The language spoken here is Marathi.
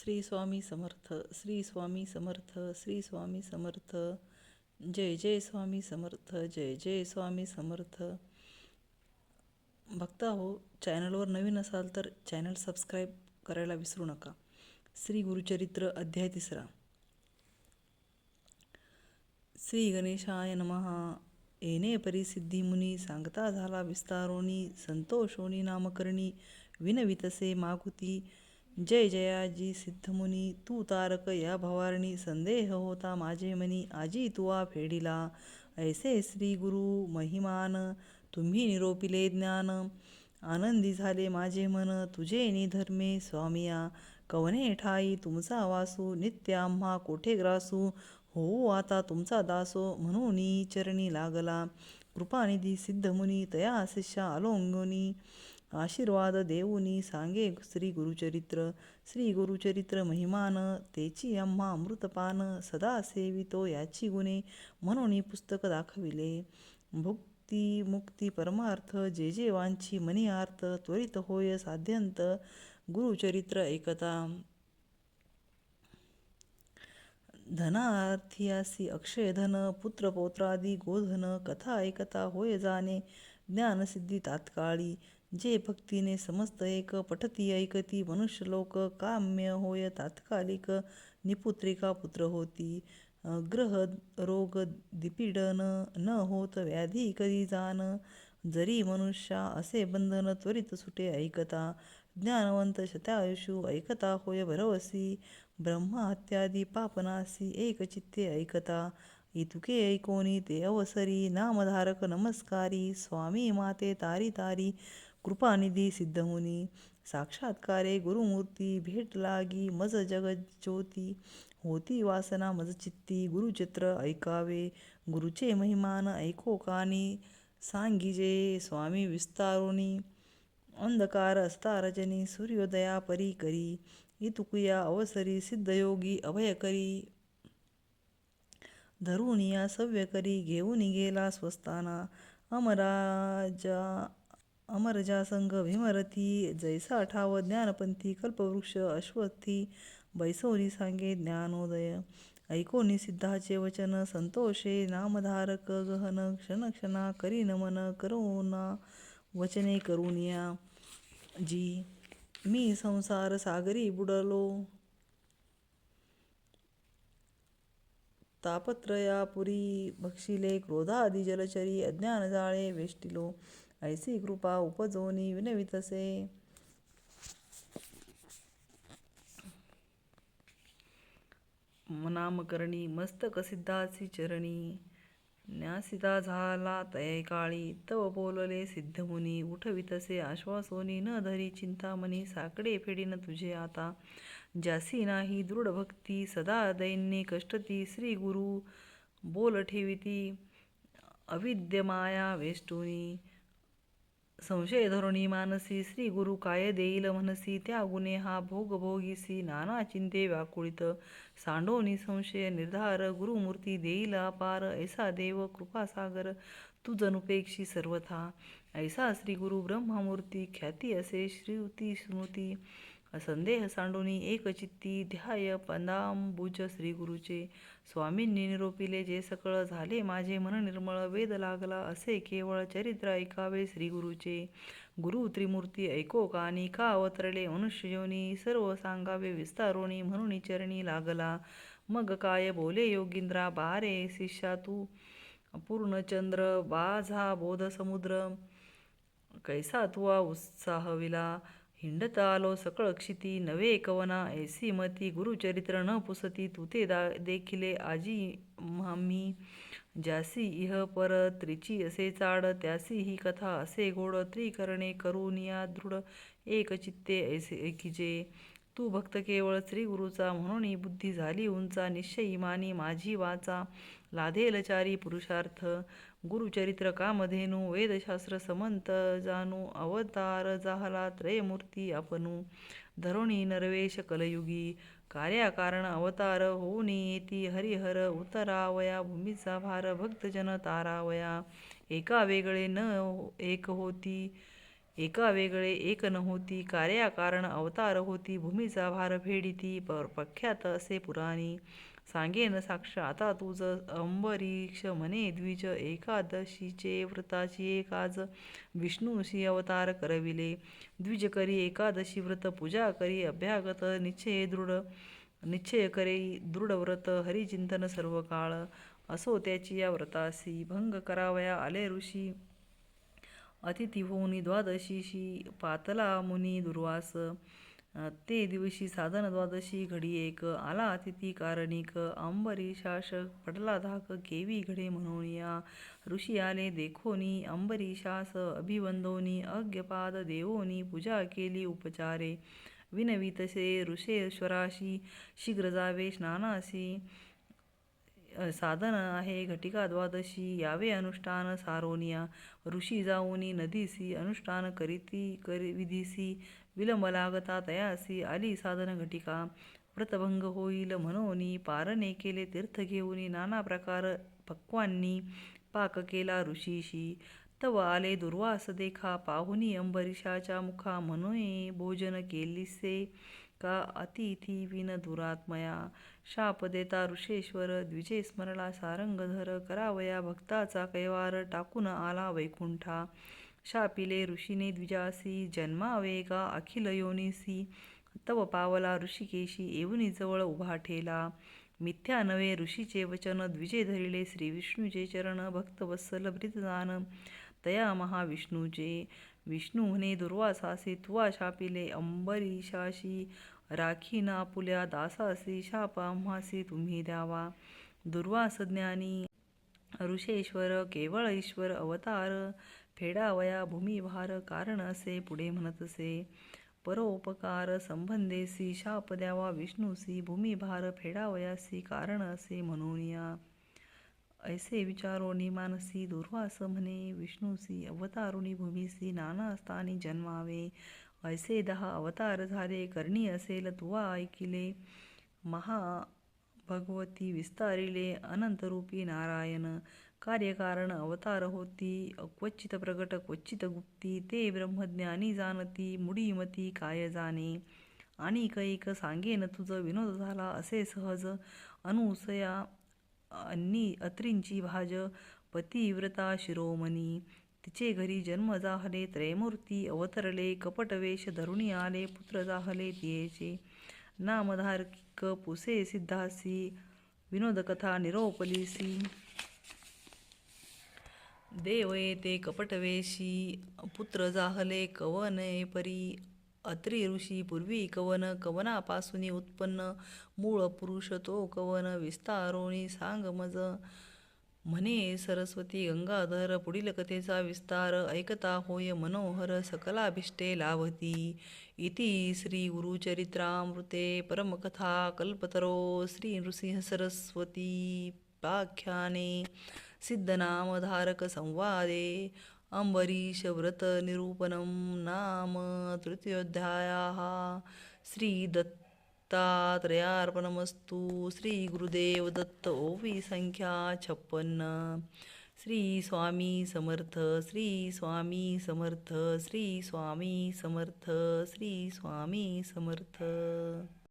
श्री स्वामी समर्थ श्री स्वामी समर्थ श्री स्वामी समर्थ जय जय स्वामी समर्थ जय जय स्वामी समर्थ. बघता हो चॅनलवर नवीन असाल तर चॅनल सबस्क्राईब करायला विसरू नका. श्री गुरुचरित्र अध्याय तिसरा. श्री गणेशाय नमः. येणे परिसिद्धी मुनी सांगता झाला विस्तारोनी संतोषोनी नामकरणी विनवितसे मागुती जय जयाजी सिद्धमुनी तू तारक या भवारणी संदेह होता माझे मनी आजी तुवा फेडिला. ऐसे श्री गुरु महिमान तुम्ही निरोपिले ज्ञान. आनंदी झाले माझे मन तुझे निधर्मे स्वामिया. कवने ठाई तुमचा वासू नित्य आम्हा कोठे ग्रासू? होऊ आता तुमचा दासो म्हणून चरणी लागला. कृपानिधी सिद्धमुनी तया शिष्या अलोंगुनी. आशीर्वाद देऊनी सांगे श्री गुरुचरित्र श्री गुरुचरित्र महिमान तेची आम्हा अमृतपान सदा सेवितो याची गुणे म्हणून पुस्तक दाखविले भुक्ती मुक्ती परमार्थ जे जे वांची मनी अर्थ त्वरित होय साध्यंत गुरुचरित्र ऐकता धनार्थियासी अक्षय धन पुत्र पौत्रादी गोधन कथा ऐकता होय जाणे ज्ञानसिद्धी तात्काळी जे भक्तीने समस्त एक पठती ऐकती मनुष्यलोक काम्य होय तात्कालिक निपुत्रिका पुत्र होती. ग्रह रोग दिपीडन न होत व्याधी कधी जाण जरी मनुष्या असे बंधन त्वरित सुटे ऐकता ज्ञानवंत शतायुषू ऐकता होय भरवसी ब्रह्मात्यादी पापनासी एक चित्ते ऐकता. इतुके ऐकोनी ते अवसरी नामधारक नमस्कारी स्वामी माते तारी तारी कृपानिधी सिद्धमुनी साक्षात्कारे गुरुमूर्ती भेट लागी मज जगज्योती होती वासना मज चित्ती गुरुचित्र ऐकावे गुरुचे महिमान ऐको कानी सांगिजे स्वामी विस्तारुणी अंधकार असता रजनी सूर्योदया परी करी इतुकुया अवसरी सिद्धयोगी अभय करी धरुनिया सव्य करी घेऊन गेला स्वस्ताना अमराजा अमरजा संघ भीमरथी जैसा अठाव ज्ञानपंथी कल्पवृक्ष अश्वथी बैसोनी सांगे ज्ञानोदय ऐकोनी सिद्धाचे वचन संतोषे नामधारक गहन क्षण क्षणा करी नमन करोना वचने करुनिया जी मी संसार सागरी बुडलो तापत्रयापुरी भक्षिले क्रोधादी जलचरी अज्ञान जाळे वेष्टिलो ऐसी कृपा उपजोनी विनवितसे। नामकरणी मस्तक सिद्धासी चरणी। न्यासिता झाला तयकाळी तव बोलले सिद्धमुनी उठवितसे आश्वासोनी न धरी चिंतामणी साकडे फेडीन तुझे आता। जासी नाही दृढ भक्ती सदा दैन्ये कष्टती श्री गुरु। बोल ठेविती अविद्यमाया वेष्टुनी। संशय धरुणी मानसी श्री गुरु काय देईल म्हणसी त्या गुणे हा भोग भोगीसी. नाना चिंते व्याकुळित. सांडोनी संशय निर्धार. गुरुमूर्ती देईल अपार. ऐसा देव कृपासागर तुझनुपेक्षी सर्वथा. ऐसा श्री गुरु ब्रह्ममूर्ती ख्याती असे श्रुती स्मृती संदेह सांडोनी एक चित्ती ध्याय पदांबुज श्रीगुरुचे स्वामींनी निरोपिले जे सकळ झाले माझे मन निर्मळ वेद लागला असे केवळ चरित्र ऐकावे श्रीगुरुचे गुरु त्रिमूर्ती ऐको कानी का अवतरले मनुष्ययोनी सर्व सांगावे विस्तारोणी म्हणून चरणी लागला. मग काय बोले योगिंद्रा बारे शिष्या तू पूर्णचंद्र बाझा बोध समुद्र कैसा तुवा उत्साहविला हिंडत आलो सकळ क्षिती नवे कवना ऐसी मती गुरुचरित्र न पुसती तुते दा देखिले आजी आम्ही ज्यासी इह पर त्रिची असे चाड त्यासी ही कथा असे गोड त्रिकरणे करुनिया दृढ एक चित्ते ऐसे ऐकिजे तू भक्त केवळ श्री गुरुचा म्हणून बुद्धी झाली उंचा निश्चयी मानी माझी वाचा. लाधेल चारी पुरुषार्थ गुरुचरित्र कामधेनू वेदशास्त्र समंत जानू अवतार जाहला त्रयमूर्ती आपणू धरुणी नरवेश कलयुगी कार्याकारण अवतार होऊनी येती हरिहर उतरावया भूमीचा भार भक्तजन तारावया एका वेगळे न एक होती एका वेगळे एक न होती कार्याकारण अवतार होती भूमीचा भार फेडिती प प्रख्यात असे पुराणी सांगेन साक्ष. आता तुझ अंबरीक्ष म्हणे द्विज एकादशीचे व्रताची एकाज विष्णूशी अवतार करविले. द्विज करी एकादशी व्रत पूजा करी अभ्यागत निश्चय दृढ निश्चय करी दृढ व्रत हरिचिंतन सर्व काळ. असो त्याची या व्रतासी भंग करावया आले ऋषी. अतिथी होऊनी द्वादशीशी पातला मुनी दुर्वास. ते दिवशी साधन द्वादशी घडी एक आला अतिथी कारणिक. अंबरीशाश पडला धाक केवी घडे म्हणून या. ऋषी आले देखोनी अंबरीशास अभिवंदोनी अज्ञपाद देवोनी पूजा केली उपचारे. विनवितसे ऋषेश्वराशी शीघ्र जावे स्नानासी साधन आहे घटिका द्वादशी यावे अनुष्ठान सारोनिया. ऋषी जाऊनी नदीसी अनुष्ठान करीती करी विधीसी विलंब लागता तयासी आली साधन घटिका. व्रतभंग होईल म्हणोनी पारणे केले तीर्थ घेऊनी नाना प्रकार पक्वांनी पाक केला ऋषीशी. तव आले दुर्वास देखा पाहुनी अंबरीशाच्या मुखा म्हणून भोजन केलीसे. का अतिथी विन दुरात्मया? शाप देता ऋषेश्वर द्विजे स्मरला सारंगधर करावया भक्ताचा कैवार टाकून आला वैकुंठा. शापिले ऋषीने द्विजासी जन्मावे का अखिल योनिसी। तव पावला ऋषिकेशी येऊनिजवळ उभा ठेला। मिथ्या नवे ऋषीचे वचन द्विजे धरिले श्री विष्णूचे चरण भक्तवत्सल ब्रितदान तया महाविष्णूचे विष्णू म्हणे दुर्वासासी तुवा शापिले अंबरीशाशी राखी नापुल्या दासासी शाप आम्हासी तुम्ही द्यावा। दुर्वास ज्ञानी ऋषेश्वर केवळ ईश्वर अवतार। फेडावया भूमिभार कारण असे पुढे म्हणत असे परोपकार संबंधेसी शाप द्यावा विष्णूसी भूमिभार फेडावयासी कारण असे म्हणून या ऐसे विचारो निमानसी दुर्वास म्हणे विष्णूसी अवतारुणी भूमीसी नाना स्थानी जन्मावे. ऐसे दहा अवतार झाले करणी असेल तुवा ऐकिले. महा भगवती विस्तारिले अनंतरूपी नारायण. कार्यकारण अवतार होती क्वचित प्रगट क्वचित गुप्ती ते ब्रह्मज्ञानी जाणती मुडीमती काय जाणे? आणि कैक सांगेन तुझ विनोद झाला असे सहज. अनुसया अन्नी अत्रींची भाज पतिव्रता शिरोमणी. तिचे घरी जन्म जाहले त्रयमूर्ती अवतरले कपटवेश धरुणी आले पुत्र जाहले तियेचे. नामधारक पुसे सिद्धासी विनोदकथा निरोपलीसी. देव येते कपटवेशी पुत्र जाहले कवने परी अत्री ऋषी पूर्वी कवन कवनापासून उत्पन्न मूळ पुरुष तो कवन विस्तारोणी सांग मज. म्हणे सरस्वती गंगाधर पुढील कथेचा विस्तार ऐकता होय मनोहर सकलाभिष्टे लाभती. इति श्री गुरुचरित्रामृते परमकथा कल्पतरो श्री नृसिंह सरस्वती पाख्याने. सिद्धनामधारक संवादे अंबरीश व्रत नाम तृतीयोऽध्यायः। श्रीदत्तात्रयार्पणमस्तु। श्री दत्त ओवी संख्या छप्पन्न श्री स्वामी समर्थ श्री स्वामी समर्थ श्री स्वामी समर्थ श्री स्वामी समर्थ